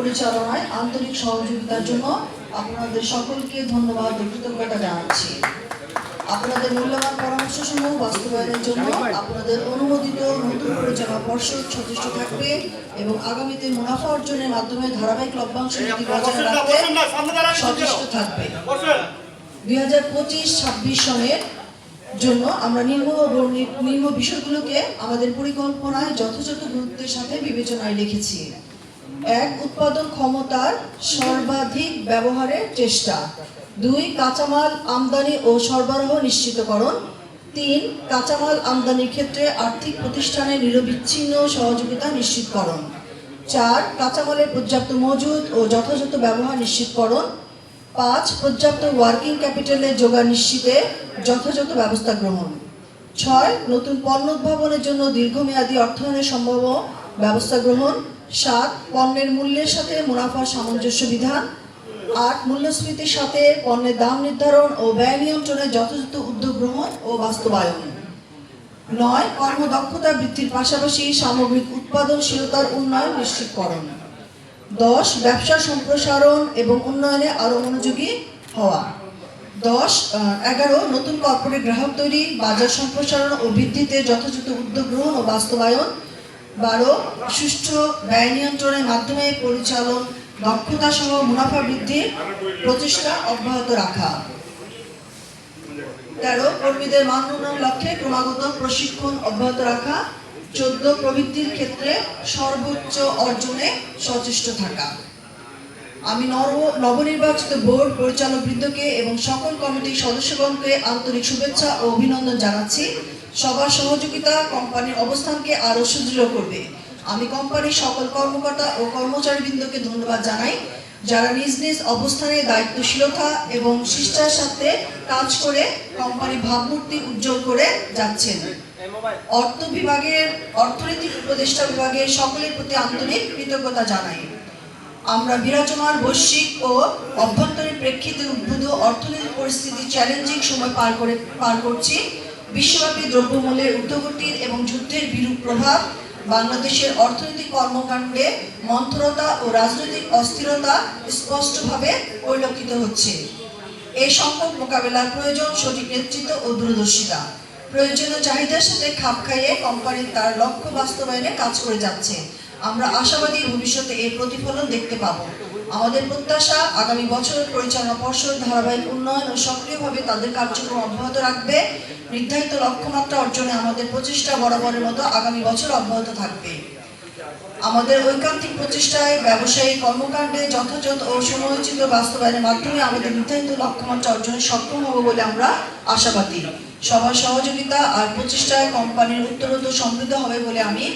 পরিচালনায় আন্তরিক সহযোগিতার জন্য আপনাদের সকলকে ধন্যবাদ ও কৃতজ্ঞতা জানাচ্ছি। আপনাদের মূল্যবান পরামর্শ সমূহ বাস্তবায়নের জন্য আপনাদের অনুমোদিত নতুন পরিচালনা পর্ষদ সচেষ্ট থাকবে এবং আগামীতে মুনাফা অর্জনের মাধ্যমে ধারাবাহিক লভ্যাংশ নীতি বজায় রাখতে সচেষ্ট থাকবে। দুই হাজার পঁচিশ, ছাব্বিশ সনের জন্য আমরা নিম্ন নিম্ন বিষয়গুলোকে আমাদের পরিকল্পনায় যথাযথ গুরুত্বের সাথে বিবেচনায় রেখেছি। এক উৎপাদন ক্ষমতার সর্বাধিক ব্যবহারের চেষ্টা। দুই, কাঁচামাল আমদানি ও সরবরাহ নিশ্চিতকরণ। তিন, কাঁচামাল আমদানির ক্ষেত্রে আর্থিক প্রতিষ্ঠানের নিরবিচ্ছিন্ন সহযোগিতা নিশ্চিতকরণ। চার, কাঁচামালের পর্যাপ্ত মজুদ ও যথাযথ ব্যবহার নিশ্চিতকরণ। পাঁচ, পর্যাপ্ত ওয়ার্কিং ক্যাপিটালের যোগান নিশ্চিতে যথাযথ ব্যবস্থা গ্রহণ। ছয়, নতুন পণ্য উদ্ভাবনের জন্য দীর্ঘমেয়াদী অর্থায়নের সম্ভাব্য ব্যবস্থা গ্রহণ। সাত, পণ্যের মূল্যের সাথে মুনাফার সামঞ্জস্য বিধান। আট, মূল্যস্ফীতির সাথে পণ্যের দাম নির্ধারণ ও ব্যয় নিয়ন্ত্রণের যথাযথ উদ্যোগ গ্রহণ ও বাস্তবায়ন। নয়, কর্মদক্ষতা বৃদ্ধির পাশাপাশি সামগ্রিক উৎপাদনশীলতার উন্নয়ন নিশ্চিতকরণ। দশ, ব্যবসা সম্প্রসারণ এবং উন্নয়নে আরও মনোযোগী হওয়া। দশ এগারো, নতুন কর্পোরেট গ্রাহক তৈরি, বাজার সম্প্রসারণ ও বৃদ্ধিতে যথাযথ উদ্যোগ গ্রহণ ও বাস্তবায়ন। বারো, সুষ্ঠু ব্যয় নিয়ন্ত্রণের মাধ্যমে পরিচালন দক্ষতা সহ মুনাফা বৃদ্ধির প্রচেষ্টা অব্যাহত রাখা। তেরো, কর্মীদের মান উন্নয়ন লক্ষ্যে ক্রমাগত প্রশিক্ষণ অব্যাহত রাখা। চোদ্দ প্রবৃত্তির ক্ষেত্রে সর্বোচ্চ অর্জনে সচেষ্ট থাকা। আমি নব- নবনির্বাচিত বোর্ড পরিচালক বৃন্দকে এবং সকল কমিটির সদস্যগণকে আন্তরিক শুভেচ্ছা ও অভিনন্দন জানাচ্ছি। সবার সহযোগিতা কোম্পানির অবস্থানকে আরও সুদৃঢ় করবে। আমি কোম্পানির সকল কর্মকর্তা ও কর্মচারীবৃন্দকে ধন্যবাদ জানাই, যারা নিজ নিজ অবস্থানে দায়িত্বশীলতা এবং শিষ্টার সাথে কাজ করে কোম্পানির ভাবমূর্তি উজ্জ্বল করে যাচ্ছেন। অর্থ বিভাগের, অর্থনৈতিক উপদেষ্টা বিভাগের সকলের প্রতি আন্তরিক কৃতজ্ঞতা জানাই। আমরা বিরাজমান বৈশ্বিক ও অভ্যন্তরীণ প্রেক্ষিতে উদ্ভূত অর্থনৈতিক পরিস্থিতি চ্যালেঞ্জিং সময় পার করে, পার করছি। বিশ্বব্যাপী দ্রব্যমূল্যের ঊর্ধ্বগতির এবং যুদ্ধের বিরূপ প্রভাব বাংলাদেশের অর্থনৈতিক কর্মকাণ্ডে মন্থরতা ও রাজনৈতিক অস্থিরতা স্পষ্টভাবে পরিলক্ষিত হচ্ছে। এই সংকট মোকাবেলার প্রয়োজন সঠিক নেতৃত্ব ও দূরদর্শিতা। প্রয়োজনীয় চাহিদার সাথে খাপ খাইয়ে কোম্পানি তার লক্ষ্য বাস্তবায়নে কাজ করে যাচ্ছে। আমরা আশাবাদী ভবিষ্যতে এর প্রতিফলন দেখতে পাব। আমাদের প্রত্যাশা আগামী বছর পরিচালনা পর্ষদ ধারাবাহিক উন্নয়ন ও সক্রিয়ভাবে তাদের কার্যক্রম অব্যাহত রাখবে। নির্ধারিত লক্ষ্যমাত্রা অর্জনে আমাদের প্রচেষ্টা বরাবরের মতো আগামী বছর অব্যাহত থাকবে। আমাদের ঐকান্তিক প্রচেষ্টায় ব্যবসায়ী কর্মকাণ্ডে যথাযথ ও সময়োচিত বাস্তবায়নের মাধ্যমে আমাদের নির্ধারিত লক্ষ্যমাত্রা অর্জনে সক্ষম হব বলে আমরা আশাবাদী। সবার সহযোগিতা আর প্রচেষ্টায় কোম্পানির উত্তরোত্তর সমৃদ্ধ হবে বলে আমি